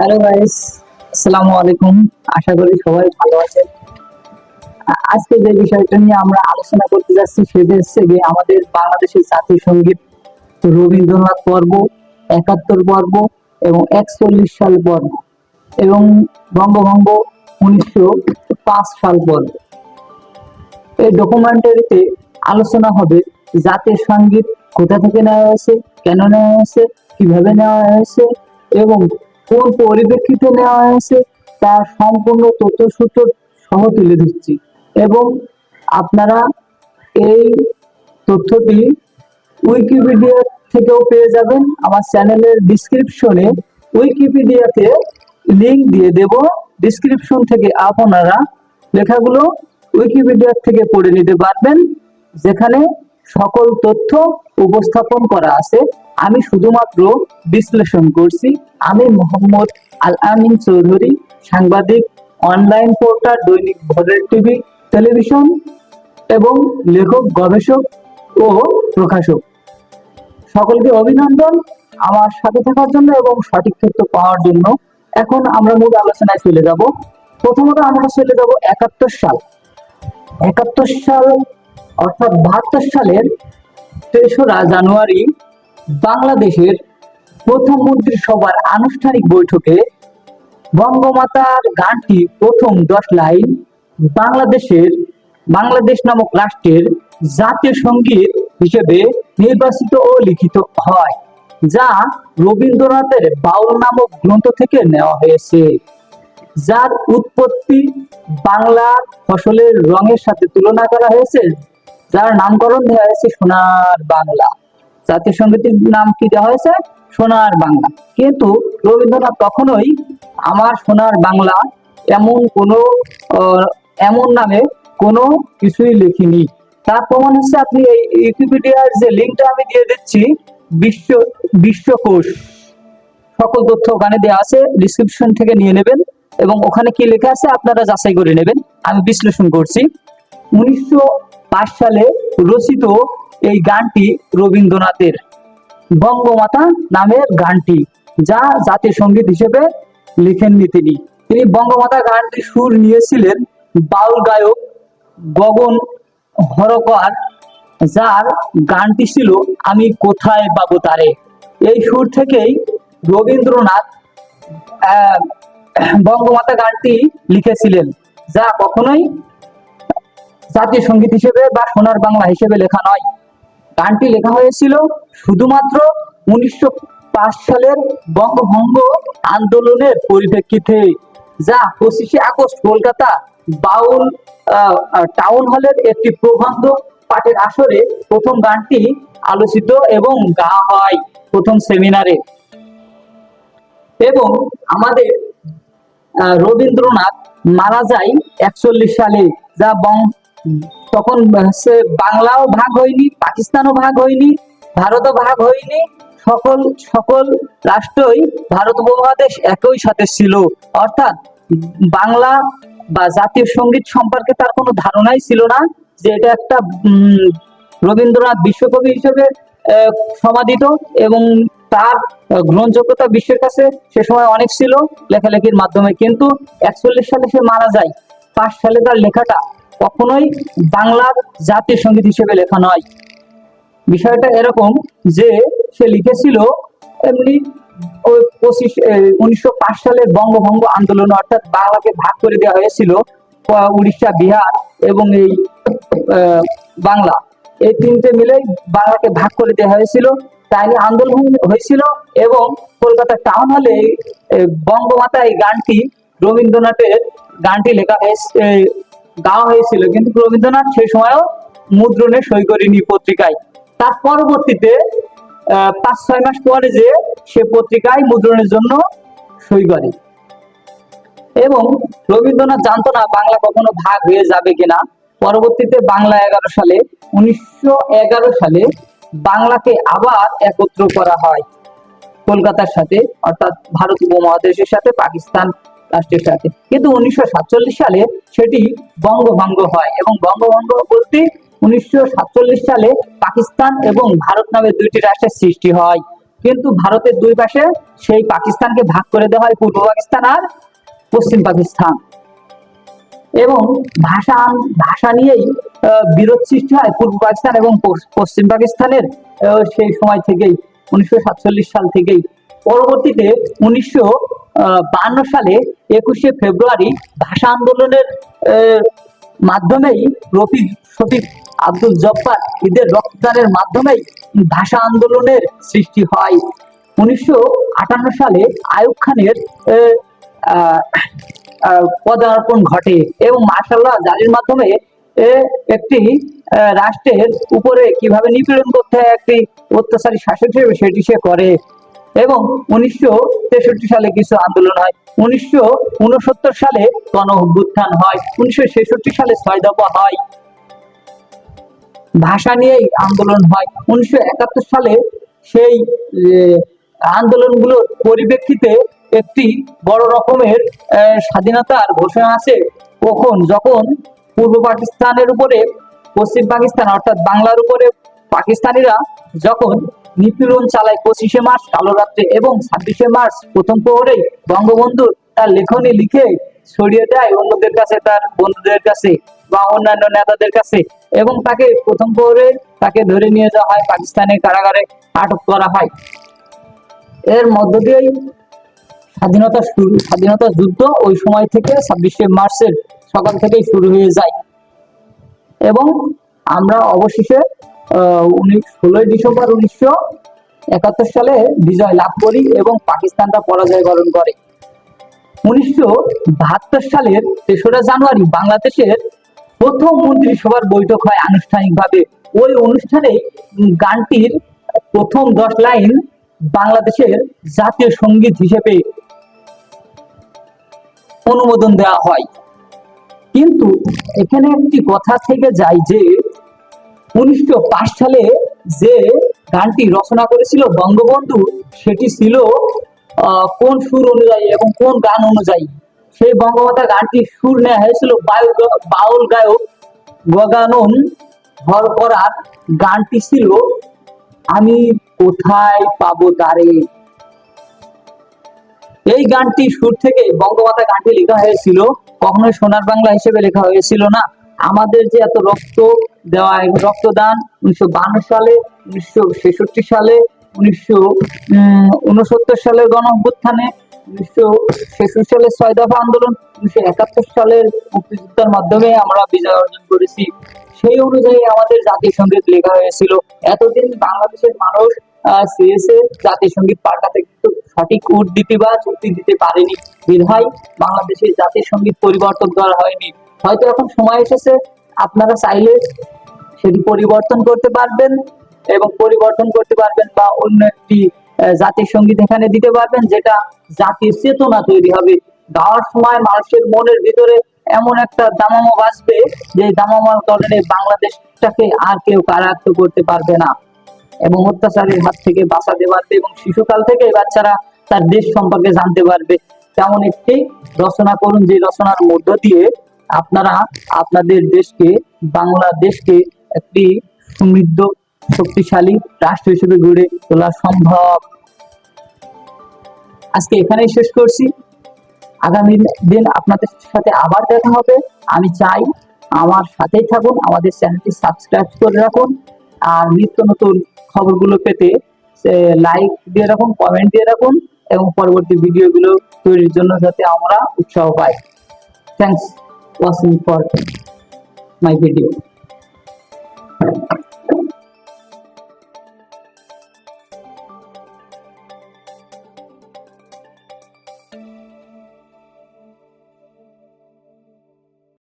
Hello guys আসসালামু আলাইকুম আশা করি সবাই ভালো আছেন। আজকে যে বিষয়টা নিয়ে আমরা আলোচনা করতে যাচ্ছি হচ্ছে গিয়ে আমাদের বাংলাদেশের জাতীয় সংগীত রবীন্দ্রনাথ পর্ব, একাত্তর পর্ব এবং একচল্লিশ সাল পর্ব এবং বঙ্গভঙ্গ উনিশশো পাঁচ সাল পর্ব। এই ডকুমেন্টারিতে আলোচনা হবে জাতীয় সংগীত কোথা থেকে নেওয়া হয়েছে, কেন নেওয়া হয়েছে, কীভাবে নেওয়া হয়েছে এবং কোন পরিপ্রেক্ষিতে নেওয়া হয়েছে তার সম্পূর্ণ তথ্যসূত্র সহ তুলে ধরছি। এবং আপনারা এই তথ্যটি উইকিপিডিয়া থেকেও পেয়ে যাবেন। আমার চ্যানেলের ডিসক্রিপশনে উইকিপিডিয়াতে লিংক দিয়ে দেব। ডিসক্রিপশন থেকে আপনারা লেখাগুলো উইকিপিডিয়া থেকে পড়ে নিতে পারবেন। যেখানে সকল তথ্য উপস্থাপন করা আছে। আমি শুধুমাত্র বিশ্লেষণ করছি। আমি মোহাম্মদ আল আমিন চৌধুরী, সাংবাদিক, অনলাইন পোর্টাল দৈনিক ভোরের টিভি, টেলিভিশন এবং লেখক, গবেষক ও প্রকাশক। সকলকে অভিনন্দন আমার সাথে থাকার জন্য এবং সঠিক তথ্য পাওয়ার জন্য। এখন আমরা মূল আলোচনায় চলে যাব। প্রথমত আমরা চলে যাব একাত্তর সাল। একাত্তর সাল অর্থাৎ বাহাত্তর সালের তেসরা জানুয়ারি বাংলাদেশের প্রথম মন্ত্রিসভার আনুষ্ঠানিক বৈঠকে বঙ্গমাতার গানটি প্রথম দশ লাইন বাংলাদেশের, বাংলাদেশ নামক রাষ্ট্রের জাতীয় সংগীত হিসেবে নির্বাচিত ও লিখিত হয়, যা রবীন্দ্রনাথের বাউল নামক গ্রন্থ থেকে নেওয়া হয়েছে। যার উৎপত্তি বাংলা ফসলের রঙের সাথে তুলনা করা হয়েছে যার নামকরণ দেওয়া হয়েছে সোনার বাংলা। জাতীয় সঙ্গীতের নাম কি দেওয়া হয়েছে? সোনার বাংলা। কিন্তু রবীন্দ্রনাথ কখনোই আমার সোনার বাংলা এমন কোনো এমন নামে কোনো কিছুই লেখিনি। তার প্রমাণ হচ্ছে আপনি এই উইকিপিডিয়ার যে লিঙ্কটা আমি দিয়ে দিচ্ছি, বিশ্ব, বিশ্বকোষ। সকল তথ্য ওখানে দেওয়া আছে ডিসক্রিপশন থেকে নিয়ে নেবেন এবং ওখানে কি লেখা আছে আপনারা যাচাই করে নেবেন। আমি বিশ্লেষণ করছি। উনিশশো পাঁচ সালে রচিত এই গানটি রবীন্দ্রনাথের বঙ্গমাতা নামের গানটি, যা জাতীয় সংগীত হিসেবে লিখেননি তিনি। তিনি বঙ্গমাতা গানটি সুর নিয়েছিলেন বাউল গায়ক গগন হরকর, যার গানটি ছিল আমি কোথায় পাবো তারে? এই সুর থেকেই রবীন্দ্রনাথ বঙ্গমাতা গানটি লিখেছিলেন, যা কখনোই জাতীয় সংগীত হিসেবে বা সোনার বাংলা হিসেবে লেখা নয়। গানটি লেখা হয়েছিল শুধুমাত্র উনিশশো পাঁচ সালের বঙ্গভঙ্গ আন্দোলনের পরিপ্রেক্ষিতে, যা পঁচিশে আগস্ট কলকাতা বাউল টাউন হলের একটি প্রবন্ধ পাঠের আসরে প্রথম গানটি আলোচিত এবং গাওয়া হয় প্রথম সেমিনারে। এবং আমাদের রবীন্দ্রনাথ মারা যায় একচল্লিশ সালে, যা তখন হচ্ছে বাংলাও ভাগ হয়নি, পাকিস্তানও ভাগ হয়নি, ভারতও ভাগ হয়নি, সকল সকল রাষ্ট্রই ভারত উপমহাদেশ একই সাথে ছিল। অর্থাৎ বাংলা বা জাতীয় সংগীত সম্পর্কে তার কোনো ধারণাই ছিল না যে এটা একটা রবীন্দ্রনাথ বিশ্বকবি হিসেবে সমাদিত এবং তার গ্রহণযোগ্যতা বিশ্বের কাছে সে সময় অনেক ছিল লেখালেখির মাধ্যমে। কিন্তু একচল্লিশ সালে সে মারা যায়। পাঁচ সালে তার লেখাটা কখনোই বাংলার জাতীয় সংগীত হিসেবে লেখা নয়। বিষয়টা এরকম যে সে লিখেছিল এমনি পঁচিশ উনিশশো পাঁচ সালের বঙ্গভঙ্গ আন্দোলন অর্থাৎ বাংলাকে ভাগ করে দেওয়া হয়েছিল উড়িষ্যা, বিহার এবং এই বাংলা। এই তিনটে মিলেই বাংলাকে ভাগ করে দেওয়া হয়েছিল। তাই আন্দোলন হয়েছিল এবং কলকাতা টাউন হলে বঙ্গমাতা এই গানটি রবীন্দ্রনাথের গানটি লেখা হয়েছে গাওয়া হয়েছিল। কিন্তু রবীন্দ্রনাথ সেই সময়ও মুদ্রণে সই করেনি পত্রিকায়। তার পরবর্তীতে পাঁচ, ছয় মাস পরে যে সে পত্রিকায় মুদ্রণের জন্য সই করে। এবং রবীন্দ্রনাথ জানতো না বাংলা কখনো ভাগ হয়ে যাবে কিনা। পরবর্তীতে বাংলা এগারো সালে, উনিশশো এগারো সালে বাংলাকে আবার একত্র করা হয়। কলকাতার সাথে, অর্থাৎ ভারত উপমহাদেশের সাথে, পাকিস্তান রাষ্ট্রের সাথে কিন্তু উনিশশো সাতচল্লিশ সালে সেটি বঙ্গভঙ্গ হয় এবং বঙ্গভঙ্গ বলতে উনিশশো সাতচল্লিশ সালে পাকিস্তান এবং ভারত নামে দুইটি রাষ্ট্রের সৃষ্টি হয়। কিন্তু ভারতের দুই পাশে সেই পাকিস্তানকে ভাগ করে দেওয়া হয় পূর্ব পাকিস্তান আর পশ্চিম পাকিস্তান। এবং ভাষা ভাষা নিয়েই বিরোধ সৃষ্টি হয় পূর্ব পাকিস্তান এবং পশ্চিম পাকিস্তানের সেই সময় থেকেই, উনিশশো সাতচল্লিশ সাল থেকেই। পরবর্তীতে উনিশশো বান্ন সালে একুশে ফেব্রুয়ারি ভাষা আন্দোলনের মাধ্যমেই রফিক শফিক আব্দুল জব্বার এদের রক্তদানের মাধ্যমেই ভাষা আন্দোলনের সৃষ্টি হয়। উনিশশো আটান্ন সালে আয়ুব খানের পদার্পণ ঘটে এবং মার্শাল্লাহ জারির মাধ্যমে একটি রাষ্ট্রের উপরে কীভাবে নিপীড়ন করতে হয়, একটি অত্যাচারী শাসক হিসেবে সেটি সে করে। এবং উনিশশো তেষট্টি সালে কিছু আন্দোলন হয়। উনিশশো উনসত্তর সালে গণ অভ্যুত্থান হয়। উনিশশো ছেষট্টি সালে ছয় দফা হয়। ভাষা নিয়েই আন্দোলন হয়। উনিশশো একাত্তর সালে সেই আন্দোলনগুলোর পরিপ্রেক্ষিতে একটি বড় রকমের স্বাধীনতার ঘোষণা আছে। কখন? যখন পূর্ব পাকিস্তানের উপরে, পশ্চিম পাকিস্তান অর্থাৎ বাংলার উপরে পাকিস্তানিরা যখন নিপীড়ন চালায় পঁচিশে মার্চ, কালো রাত্রে এবং ছাব্বিশে মার্চ, প্রথম প্রহরেই বঙ্গবন্ধু তার লেখনী লিখে ছড়িয়ে দেয় অন্যদের কাছে, তার বন্ধুদের কাছে বা অন্যান্য নেতাদের কাছে এবং তাকে প্রথম প্রহরে তাকে ধরে নিয়ে যাওয়া হয় পাকিস্তানের কারাগারে আটক করা হয়। এর মধ্য দিয়েই স্বাধীনতা শুরু, স্বাধীনতা যুদ্ধ ওই সময় থেকে ছাব্বিশে মার্চের সকাল থেকেই শুরু হয়ে যায়। এবং আমরা অবশেষে ষোলোই ডিসেম্বর উনিশশো একাত্তর সালে বিজয় লাভ করি এবং পাকিস্তানটা পরাজয় বরণ করে। উনিশশো বাহাত্তর সালের তেসরা জানুয়ারি বাংলাদেশের প্রথম মন্ত্রিসভার বৈঠক হয় আনুষ্ঠানিকভাবে। ওই অনুষ্ঠানে গানটির প্রথম দশ লাইন বাংলাদেশের জাতীয় সংগীত হিসেবে অনুমোদন দেওয়া হয়। কিন্তু এখানে একটি কথা থেকে যায় যে উনিশশো পাঁচ সালে যে গানটি রচনা করেছিল বঙ্গবন্ধু, সেটি ছিল কোন সুর অনুযায়ী এবং কোন গান অনুযায়ী। সেই বঙ্গমাতা গানটির সুর নেওয়া হয়েছিল বাউল গায়ক গগানন হর করার গানটি ছিল, আমি কোথায় পাবো তারে? এই গানটি সুর থেকে বঙ্গমাতা গানটি লেখা হয়েছিল, কখনোই সোনার বাংলা হিসেবে লেখা হয়েছিল না। আমাদের যে এত রক্ত দেওয়া এবং রক্তদান উনিশশো সালে, উনিশশো ছেষট্টি সালে, উনিশশো উনসত্তর সালের গণ অভ্যুত্থানে উনিশশো ছেষট্টি সালের ছয় দফা আন্দোলন, উনিশশো একাত্তর সালের মুক্তিযুদ্ধের মাধ্যমে আমরা বিজয় অর্জন করেছি। সেই অনুযায়ী আমাদের জাতীয় সংগীত লেখা হয়েছিল, এতদিন বাংলাদেশের মানুষ সিএসএ সংগীত পাল্টাতে কিন্তু সঠিক উট দিতে বা দিতে পারেনি। বিধায় বাংলাদেশের জাতীয় সংগীত পরিবর্তন করা হয়নি। হয়তো এখন সময় এসেছে, আপনারা চাইলে সেটি পরিবর্তন করতে পারবেন এবং পরিবর্তন করতে পারবেন বা অন্য একটি জাতীয় সংগীত এখানে দিতে পারবেন, যেটা জাতির চেতনা তৈরি হবে। গাওয়ার সময় মানুষের মনের ভিতরে এমন একটা দামামা বাজবে যে দামামার কারণে বাংলাদেশটাকে আর কেউ কারাক্ত করতে পারবে না এবং অত্যাচারের হাত থেকে বাঁচাতে পারবে এবং শিশুকাল থেকে বাচ্চারা তার দেশ সম্পর্কে জানতে পারবে। তেমন একটি রচনা করুন, যে রচনার মধ্য দিয়ে আপনারা আপনাদের দেশকে, বাংলাদেশকে একটি সমৃদ্ধ, শক্তিশালী রাষ্ট্র হিসেবে গড়ে তোলা সম্ভব। আজকে এখানেই শেষ করছি। আগামী দিন আপনাদের সাথে আবার দেখা হবে। আমি চাই আমার সাথেই থাকুন, আমাদের চ্যানেলটি সাবস্ক্রাইব করে রাখুন। আর নিত্য নতুন খবরগুলো পেতে লাইক দিয়ে রাখুন কমেন্ট দিয়ে রাখুন এবং পরবর্তী ভিডিওগুলো তৈরির জন্য যাতে আমরা উৎসাহ পাই। Thanks was important. My video.